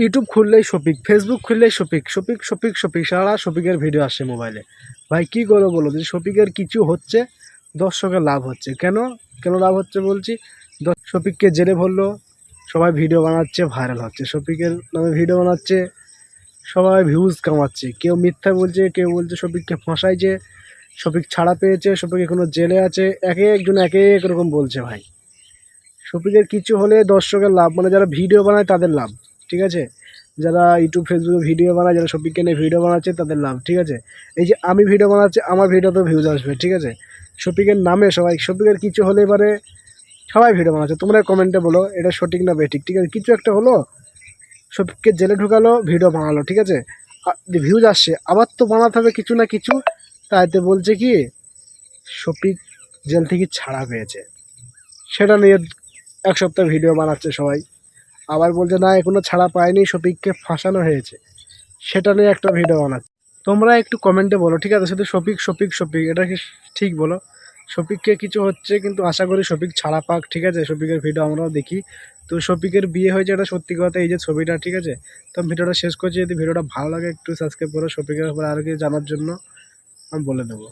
YouTube খুললেই Shafiq Facebook খুললেই শফিক শফিক শফিক শফিক, সারা শফিকের ভিডিও আসে মোবাইলে ভাই, কী করব বলো যে শফিকের কিছু হচ্ছে, দর্শকের লাভ হচ্ছে। কেন? কেন লাভ হচ্ছে বলছি? শফিককে জেলে ভরলো, সবাই ভিডিও বানাচ্ছে ভাইরাল হচ্ছে। শফিকের নামে ভিডিও বানাচ্ছে, সবাই ভিউজ কামাচ্ছে। কেউ মিথ্যা বলছে, কেউ বলছে শফিককে ফাঁসাইছে, শফিক ছাড়া পেয়েছে, শফিক এখনও জেলে আছে, এক একজন এক এক রকম বলছে ভাই। শফিকের কিছু হলে দর্শকের লাভ মানে যারা ভিডিও বানায় তাদের লাভ। ঠিক আছে? যারা ইউটিউব ফেসবুকে ভিডিও বানায়, যারা শফিককে নিয়ে ভিডিও বানাচ্ছে, তাদের লাভ, ঠিক আছে? এই যে আমি ভিডিও বানাচ্ছি, আমার ভিডিওতেও ভিউজ আসবে, ঠিক আছে? শফিকের নামে সবাই শফিকের কিছু হলে এবারে সবাই ভিডিও বানাচ্ছে। তোমরা কমেন্টে বলো, এটা সঠিক না বেঠিক, ঠিক আছে? কিছু একটা হলো শফিককে জেলে ঢুকালো ভিডিও বানালো, ঠিক আছে? ভিউজ আসছে, আবার তো বানাতে হবে কিছু না কিছু। তাইতে বলছে কি শফিক জেল থেকে ছাড়া পেয়েছে। সেটা নিয়ে এক সপ্তাহ ভিডিও বানাচ্ছে সবাই। আবার বলছে, না, এখনও ছাড়া পায়নি শফিককে ফাঁসানো হয়েছে। সেটা নিয়ে একটা ভিডিও বানাচ্ছে। তোমরা একটু কমেন্টে বলো, ঠিক আছে? শুধু শফিক শফিক শফিক, এটা কি ঠিক বলো? শফিককে কিছু হচ্ছে, কিন্তু আশা করি শফিক ছাড়া পাক, ঠিক আছে? শফিকের ভিডিও আমরাও দেখি। তো শফিকের বিয়ে হয়েছে, এটা সত্যি কথা, এই যে ছবিটা, ঠিক আছে? তো ভিডিওটা শেষ করছি, যদি ভিডিওটা ভালো লাগে, একটু সাবস্ক্রাইব করো শফিকের ব্যাপারে আরও কিছু জানার জন্য আমি বলে দেবো।